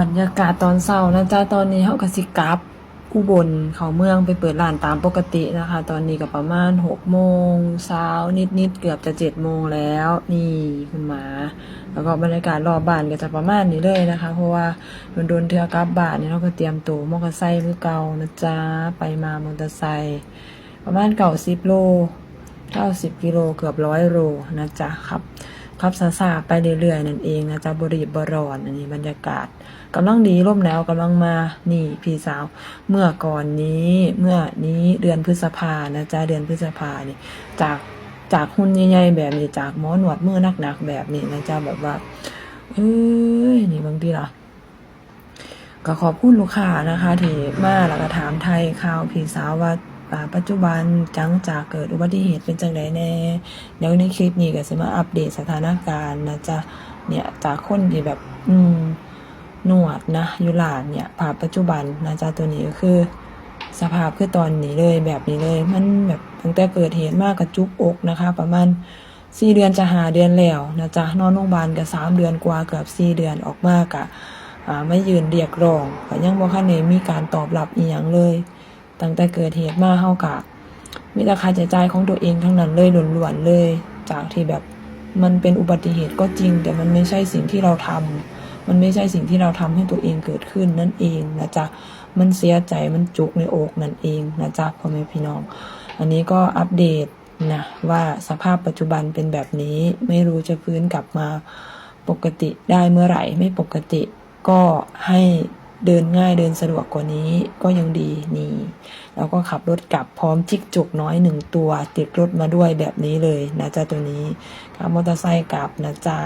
บรรยากาศตอนเช้านะจ๊ะตอนนี้เฮากสิกลับอุบลเขาเมืองไปเปิดร้านตามปกตินะคะ ตอนนี้ก็ประมาณ6โมงเช้านิดๆเกือบจะ7โมงแล้ว นี่คุณหมา แล้วก็บรรยากาศรอบบ้านก็จะประมาณนี้เลยนะคะ เพราะว่าโดนเทือกลับบ้านนี่เราก็เตรียมตัวมอเตอร์ไซค์มือเก่านะจ๊ะไปมามอเตอร์ไซค์ประมาณเก่าสิบโลเก้าสิบกิโลเกือบร้อยโลนะจ๊ะครับ ขับซาซาๆไปเรื่อยๆนั่นเองนะจ๊ะบริบรอนอันนี้บรรยากาศกำลังดีร่มแล้วกำลังมานี่พี่สาว เมื่อก่อนนี้เมื่อนี้เดือนพฤษภานะจ๊ะเดือนพฤษภานี่จากจากหุ่นใหญ่ๆแบบนี้จากหมอหนวดมือหนักๆแบบนี้นะจ๊ะแบบว่าเอ้ยนี่บางทีล่ะก็ขอบคุณลูกค้านะคะที่มาแล้วก็ถามไทยข่าวพี่สาวว่า่าปัจจุบันจังจากเกิดอุบัติเหตุเป็นจังไดแน่เดี๋ยวในคลิปนี้ก็จะมาอัปเดตสถานการณ์นะจ๊ะเนี่ยจากคนที่แบบ อืมหนวดนะยู่หลานเนี่ยภาพปัจจุบันนะจ๊ะตัวนี้ก็คือ สภาพคือตอนนี้เลยแบบนี้เลย มันแบบตั้งแต่เกิดเหตุมากกับจุกอกนะคะ ประมาณสี่เดือนจะหาเดือนแล้วนะจ๊ะนอนโรงพยาบาลกับสามเดือนกว่าเกือบสี่เดือนออกมากะอ่าไม่ยืนเรียกร้องก็ยังบ่คันได้มีการตอบรับอีหยังเลย ตั้งแต่เกิดเหตุมาเฮากะมีแต่ค่าใช้จ่ายของตัวเองทั้งนั้นเลยล้วนๆเลย จากที่แบบมันเป็นอุบัติเหตุก็จริง แต่มันไม่ใช่สิ่งที่เราทำมันไม่ใช่สิ่งที่เราทำให้ตัวเองเกิดขึ้นนั่นเองนะจ๊ะมันเสียใจมันจุกในอกนั่นเองนะจ๊ะพ่อแม่พี่น้อง อันนี้ก็อัปเดตนะว่าสภาพปัจจุบันเป็นแบบนี้ไม่รู้จะฟื้นกลับมาปกติได้เมื่อไหร่ไม่ปกติก็ให้ เดินง่ายเดินสะดวกกว่านี้ก็ยังดีนี่ แล้วก็ขับรถกลับพร้อมจิกจุกน้อยหนึ่งตัว ติดรถมาด้วยแบบนี้เลยนะจ๊ะตัวนี้ขับมอเตอร์ไซค์กลับนะจ๊ะ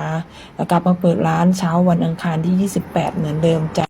แล้วกลับมาเปิดร้านเช้าวันอังคารที่ 28 เหมือนเดิมจ้ะ